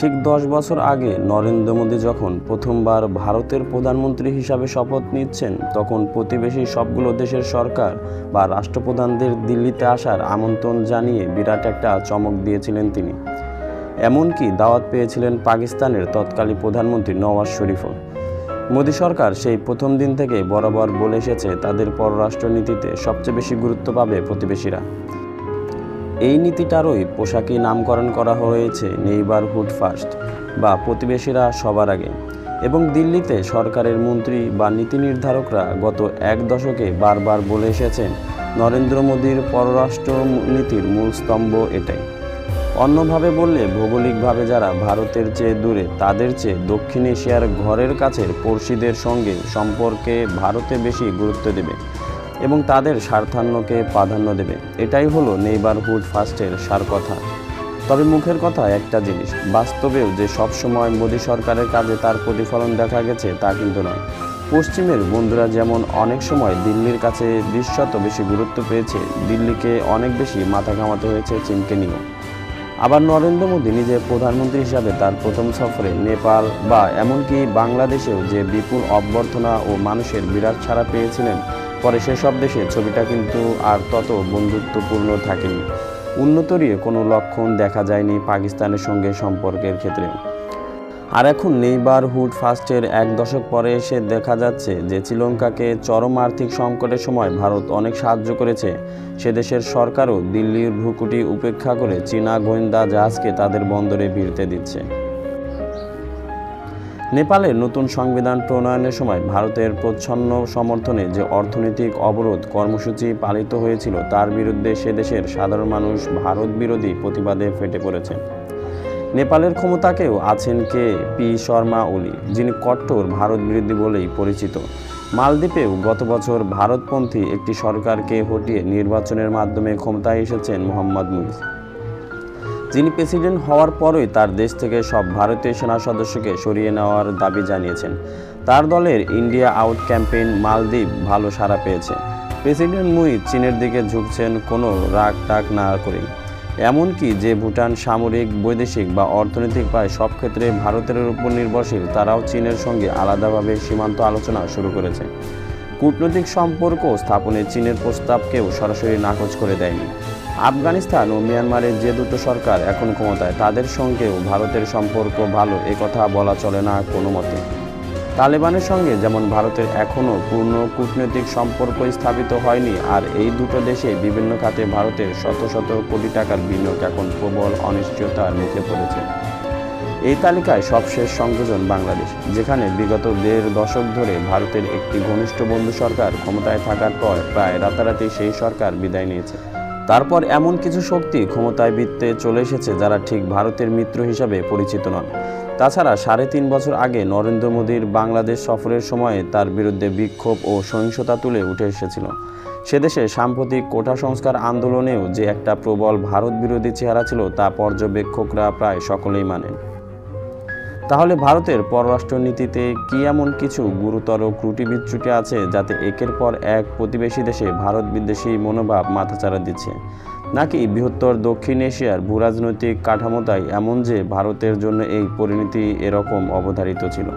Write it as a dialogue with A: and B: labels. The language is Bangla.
A: ঠিক দশ বছর আগে নরেন্দ্র মোদী যখন প্রথমবার ভারতের প্রধানমন্ত্রী হিসাবে শপথ নিচ্ছেন, তখন প্রতিবেশী সবগুলো দেশের সরকার বা রাষ্ট্রপ্রধানদের দিল্লিতে আসার আমন্ত্রণ জানিয়ে বিরাট একটা চমক দিয়েছিলেন তিনি। এমনকি দাওয়াত পেয়েছিলেন পাকিস্তানের তৎকালীন প্রধানমন্ত্রী নওয়াজ শরীফও। মোদী সরকার সেই প্রথম দিন থেকে বরাবর বলে এসেছে, তাদের পররাষ্ট্রনীতিতে সবচেয়ে বেশি গুরুত্ব পাবে প্রতিবেশীরা। এই নীতিটারই পোশাকি নামকরণ করা হয়েছে নেইবারহুড ফার্স্ট বা প্রতিবেশীরা সবার আগে। এবং দিল্লিতে সরকারের মন্ত্রী বা নীতি নির্ধারকরা গত এক দশকে বারবার বলে এসেছেন, নরেন্দ্র মোদীর পররাষ্ট্র নীতির মূল স্তম্ভ এটাই। অন্যভাবে বললে, ভৌগোলিকভাবে যারা ভারতের চেয়ে দূরে, তাদের চেয়ে দক্ষিণ এশিয়ার ঘরের কাছের পড়শিদের সঙ্গে সম্পর্কে ভারতে বেশি গুরুত্ব দেবে। এবং তাদের স্বার্থান্নকে প্রাধান্য দেবে। এটাই হলো নেইবারহুড ফার্স্টের সার কথা তবে মুখের কথা একটা জিনিস, বাস্তবেও যে সবসময় মোদী সরকারের কাজে তার প্রতিফলন দেখা গেছে তা কিন্তু নয়। পশ্চিমের বন্ধুরা যেমন অনেক সময় দিল্লির কাছে দৃশ্যত বেশি গুরুত্ব পেয়েছে, দিল্লিকে অনেক বেশি মাথা ঘামাতে হয়েছে চীনকে নিয়েও। আবার নরেন্দ্র মোদী নিজে প্রধানমন্ত্রী হিসাবে তার প্রথম সফরে নেপাল বা এমনকি বাংলাদেশেও যে বিপুল অভ্যর্থনা ও মানুষের বিরাট ছাড়া পেয়েছিলেন পরে সেসব দেশে ছবিটা কিন্তু আর তত বন্ধুত্বপূর্ণ থাকেনি। উন্নতরীয় কোনো লক্ষণ দেখা যায়নি পাকিস্তানের সঙ্গে সম্পর্কের ক্ষেত্রেও। আর এখন নেইবারহুড ফার্স্টের এক দশক পরে এসে দেখা যাচ্ছে যে শ্রীলঙ্কাকে চরম আর্থিক সংকটের সময় ভারত অনেক সাহায্য করেছে। সে দেশের সরকারও দিল্লির ভ্রুকুটি উপেক্ষা করে চীনা গোয়েন্দা জাহাজকে তাদের বন্দরে ভিড়তে দিচ্ছে। নেপালের নতুন সংবিধান প্রণয়নের সময় ভারতের প্রচ্ছন্ন সমর্থনে যে অর্থনৈতিক অবরোধ কর্মসূচি পালিত হয়েছিল, তার বিরুদ্ধে সে দেশের সাধারণ মানুষ ভারত বিরোধী প্রতিবাদে ফেটে পড়েছে। নেপালের ক্ষমতাকেও আছেন কে? পি. শর্মা ওলি, যিনি কট্টর ভারত বিরোধী বলেই পরিচিত। মালদ্বীপেও গত বছর ভারতপন্থী একটি সরকারকে হটিয়ে নির্বাচনের মাধ্যমে ক্ষমতায় এসেছেন মোহাম্মদ মুইজ। যিনি প্রেসিডেন্ট হওয়ার পরই তার দেশ থেকে সব ভারতীয় সেনা সদস্যকে সরিয়ে নেওয়ার দাবি জানিয়েছেন। তার দলের ইন্ডিয়া আউট ক্যাম্পেইন মালদ্বীপ ভালো সাড়া পেয়েছে। প্রেসিডেন্ট মুই চীনের দিকে ঝুঁকছেন, কোনো রাগ টাক না করে এমনকি যে ভুটান সামরিক, বৈদেশিক বা অর্থনৈতিক প্রায় সব ক্ষেত্রে ভারতের উপর নির্ভরশীল, তারাও চীনের সঙ্গে আলাদাভাবে সীমান্ত আলোচনা শুরু করেছে। কূটনৈতিক সম্পর্ক স্থাপনে চীনের প্রস্তাবকেও সরাসরি নাকচ করে দেয়নি। আফগানিস্তান ও মিয়ানমারের যে দুটো সরকার এখন ক্ষমতায়, তাদের সঙ্গেও ভারতের সম্পর্ক ভালো, এ কথা বলা চলে না কোনো মতে। তালেবানের সঙ্গে যেমন ভারতের এখনও পূর্ণ কূটনৈতিক সম্পর্ক স্থাপিত হয়নি, আর এই দুটো দেশে বিভিন্ন খাতে ভারতের শত শত কোটি টাকার বিনিয়োগ এখন প্রবল অনিশ্চয়তার মুখে পড়েছে। এই তালিকায় সবশেষ সংযোজন বাংলাদেশ, যেখানে বিগত দেড় দশক ধরে ভারতের একটি ঘনিষ্ঠ বন্ধু সরকার ক্ষমতায় থাকার পর প্রায় রাতারাতি সেই সরকার বিদায় নিয়েছে। তারপর এমন কিছু শক্তি ক্ষমতায় বৃত্তে চলে এসেছে যারা ঠিক ভারতের মিত্র হিসাবে পরিচিত নন। তাছাড়া সাড়ে তিন বছর আগে নরেন্দ্র মোদীর বাংলাদেশ সফরের সময়ে তার বিরুদ্ধে বিক্ষোভ ও সহিংসতা তুলে উঠে এসেছিল। সেদেশে সাম্প্রতিক কোটা সংস্কার আন্দোলনেও যে একটা প্রবল ভারত বিরোধী চেহারা ছিল তা পর্যবেক্ষকরা প্রায় সকলেই মানেন। তাহলে ভারতের পররাষ্ট্রনীতিতে কি এমন কিছু গুরুতর ত্রুটি বিচ্যুটি আছে যাতে একের পর এক প্রতিবেশী দেশে ভারত বিদ্বেষী মনোভাব মাথাচাড়া দিচ্ছে? নাকি বৃহত্তর দক্ষিণ এশিয়ার ভূরাজনৈতিক কাঠামোটাই এমন যে ভারতের জন্য এই পরিণতি এরকম অবধারিত ছিল?